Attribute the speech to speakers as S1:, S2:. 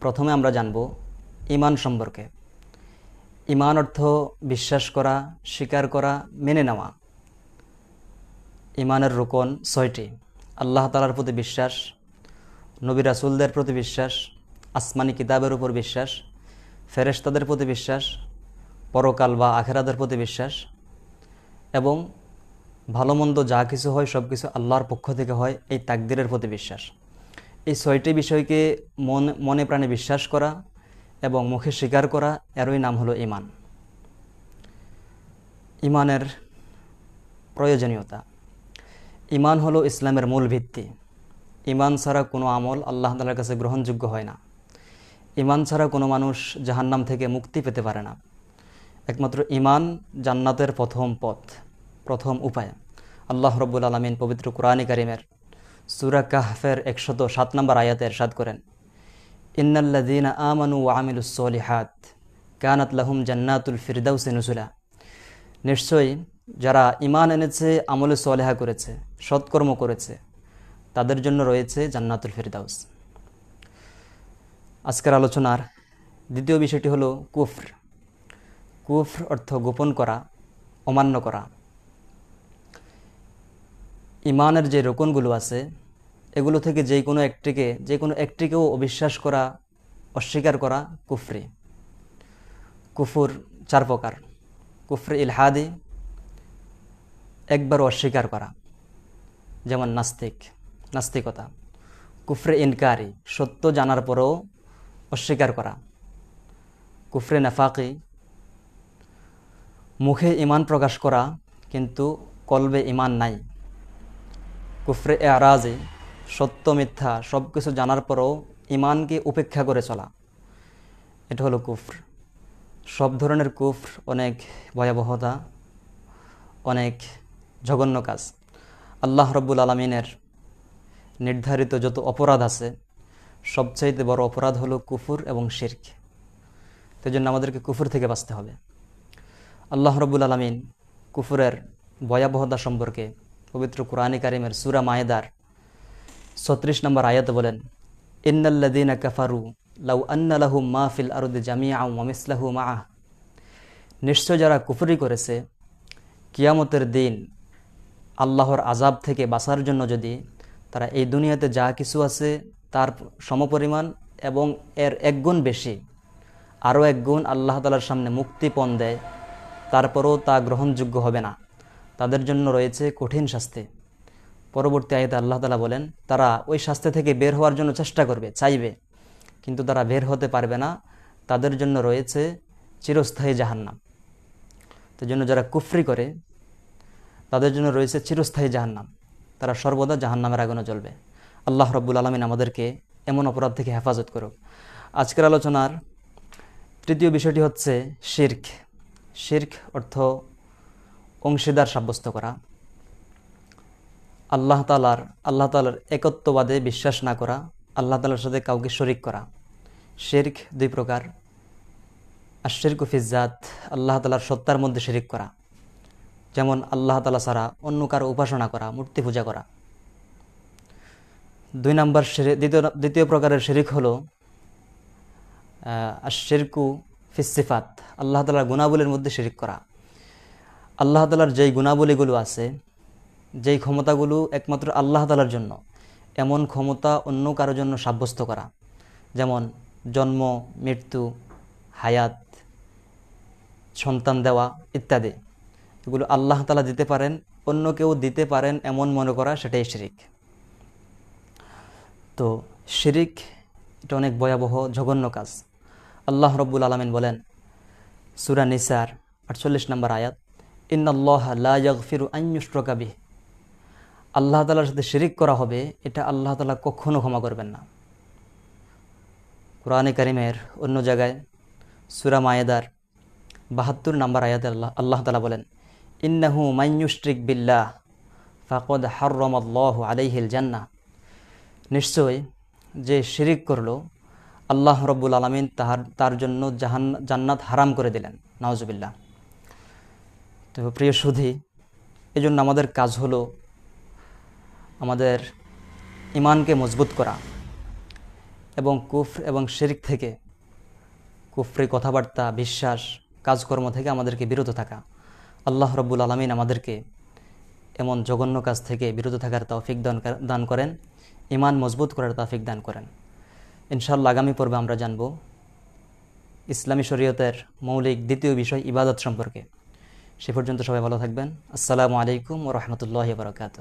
S1: প্রথমে আমরা জানব ইমান সম্পর্কে। ইমান অর্থ বিশ্বাস করা, স্বীকার করা, মেনে নেওয়া। ইমানের রোকন ছয়টি। আল্লাহ তালার প্রতি বিশ্বাস, নবী রাসুলদের প্রতি বিশ্বাস, আসমানি কিতাবের উপর বিশ্বাস, ফেরেশতাদের প্রতি বিশ্বাস, পরকাল বা আখেরাদের প্রতি বিশ্বাস এবং ভালো মন্দ যা কিছু হয় সব কিছু আল্লাহর পক্ষ থেকে হয় এই তাকদিরের প্রতি বিশ্বাস। এই ছয়টি বিষয়কে মন, মনে প্রাণে বিশ্বাস করা এবং মুখে স্বীকার করা, এরই নাম হলো ইমান ইমানের প্রয়োজনীয়তা। ইমান হলো ইসলামের মূল ভিত্তি। ইমান ছাড়া কোনো আমল আল্লাহ তালার কাছে গ্রহণযোগ্য হয় না। ইমান ছাড়া কোনো মানুষ জাহান্নাম থেকে মুক্তি পেতে পারে না। একমাত্র ইমান জান্নাতের প্রথম পথ, প্রথম উপায়। আল্লাহ রব্বুল আলমিন পবিত্র কোরআনী কারিমের সুরা কাহফের একশত সাত নম্বর আয়াতে এরশাদ করেন ইন্নাল্লাদিন আমানু ওয়ামিলুসলিহাত কানাত লাহুম জান্নাতুল ফিরদাউসে নুসুলা। নিশ্চয়ই যারা ইমান এনেছে, আমলে সলেহা করেছে, সৎকর্ম করেছে, তাদের জন্য রয়েছে জান্নাতুল ফিরদাউস। আজকের আলোচনার দ্বিতীয় বিষয়টি হলো কুফর। কুফর অর্থ গোপন করা, অমান্য করা। ইমানের যে রোকনগুলো আছে এগুলো থেকে যে কোনো একটিকে, যে কোনো একটিকেও অবিশ্বাস করা, অস্বীকার করা কুফরি। কুফুর চার প্রকার। কুফর ইলহাদি একবার অস্বীকার করা, যেমন নাস্তিক, নাস্তিকতা। কুফরে ইনকারি, সত্য জানার পরেও অস্বীকার করা। কুফরে নাফাকি, মুখে ইমান প্রকাশ করা, কিন্তু কলবে ইমান নাই। কুফরে এরাজে সত্য মিথ্যা সব কিছু জানার পরও ইমানকে উপেক্ষা করে চলা। এটা হলো কুফর। সব ধরনের কুফর, অনেক ভয়াবহতা, অনেক জঘন্য কাজ। আল্লাহ রব্বুল আলমিনের নির্ধারিত যত অপরাধ আছে, সবচাইতে বড় অপরাধ হলো কুফুর এবং শির্ক। সেই জন্য আমাদেরকে কুফুর থেকে বাঁচতে হবে। আল্লাহ রব্বুল আলমিন কুফুরের ভয়াবহতা সম্পর্কে পবিত্র কোরআনী কারিমের সুরা মায়েদার ছত্রিশ নম্বর আয়াত বলেন ইন্নাল্লাদিনা কাফারু লাউ আন্নালাহু মা ফিল আরুদে জামিয়া ওয়ামিসলাহু মা নিশ্চয় যারা কুফরি করেছে, কিয়ামতের দিন আল্লাহর আজাব থেকে বাঁচার জন্য যদি তারা এই দুনিয়াতে যা কিছু আছে তার সমপরিমাণ এবং এর একগুণ বেশি, আরও একগুণ আল্লাহ তালার সামনে মুক্তিপণ দেয়, তারপরও তা গ্রহণযোগ্য হবে না। তাদের জন্য রয়েছে কঠিন শাস্তি। পরবর্তী আয়তে আল্লাহ তালা বলেন, তারা ওই শাস্তি থেকে বের হওয়ার জন্য চেষ্টা করবে, চাইবে, কিন্তু তারা বের হতে পারবে না। তাদের জন্য রয়েছে চিরস্থায়ী জাহান্নাম। তো জন্য যারা কুফরি করে, তাদের জন্য রয়েছে চিরস্থায়ী জাহান্নাম। তারা সর্বদা জাহান্নামের আগুনে জ্বলবে। আল্লাহ রব্বুল আলমিন আমাদেরকে এমন অপরাধ থেকে হেফাজত করুক। আজকের আলোচনার তৃতীয় বিষয়টি হচ্ছে শির্ক। শির্ক অর্থ অংশীদার সাব্যস্ত করা। আল্লাহ তালার আল্লাহ তালার একত্ববাদে বিশ্বাস না করা, আল্লাহ তালার সাথে কাউকে শরিক করা। শির্ক দুই প্রকার। আর শির্ক ফিজাত আল্লাহ তালার সত্তার মধ্যে শিরিক করা। যেমন আল্লাহ তালা ছাড়া অন্য কারও উপাসনা করা, মূর্তি পূজা করা। দুই নম্বর দ্বিতীয় দ্বিতীয় প্রকারের শিরিক হল শেরকু ফিসিফাত আল্লাহ তালার গুণাবলীর মধ্যে শিরিক করা। আল্লাহ তালার যেই গুণাবলীগুলো আছে যেই ক্ষমতাগুলো একমাত্র আল্লাহ তালার জন্য, এমন ক্ষমতা অন্য কারোর জন্য সাব্যস্ত করা। যেমন জন্ম, মৃত্যু, হায়াত, সন্তান দেওয়া ইত্যাদি। এগুলো আল্লাহ তালা দিতে পারেন, অন্য কেউ দিতে পারেন এমন মনে করা সেটাই শিরিক। তো শিরিক এটা অনেক ভয়াবহ, জঘন্য কাজ। আল্লাহ রব্বুল আলমিন বলেন, সুরা নিসার আটচল্লিশ নম্বর আয়াত ইন্নআল্লাহ লাফিরু আইনুষ্টকাবি আল্লাহ তালার সাথে শিরিক করা হবে, এটা আল্লাহ তালা কখনও ক্ষমা করবেন না। কোরআনে করিমের অন্য জায়গায় সুরা মায়েদার বাহাত্তর নাম্বার আয়াতে আল্লাহ আল্লাহ তালা বলেন, ইন্নাহু মাইনুস্ট্রিক বিল্লাহ ফাকদ হার্রমাল্লাহ আলাইহিল জান্না নিশ্চয় যে শিরিক করল, আল্লাহ রব্বুল আলমিন তাহার তার জন্য জাহান জান্নাত হারাম করে দিলেন। নওয়াজবিল্লা তো প্রিয় সুধি এই জন্য আমাদের কাজ হলো আমাদের ইমানকে মজবুত করা এবং কুফর এবং শিরিক থেকে কুফরি কথাবার্তা, বিশ্বাস, কাজকর্ম থেকে আমাদেরকে বিরত থাকা। আল্লাহ রব্বুল আলমিন আমাদেরকে এমন জঘন্য কাজ থেকে বিরত থাকার তৌফিক দান দান করেন ইমান মজবুত করার তৌফিক দান করেন। ইনশাল্লাহ আগামী পর্বে আমরা জানব ইসলামী শরীয়তের মৌলিক দ্বিতীয় বিষয় ইবাদত সম্পর্কে। সে পর্যন্ত সবাই ভালো থাকবেন। আসসালামু আলাইকুম ও রহমতুল্লাহ বরকাত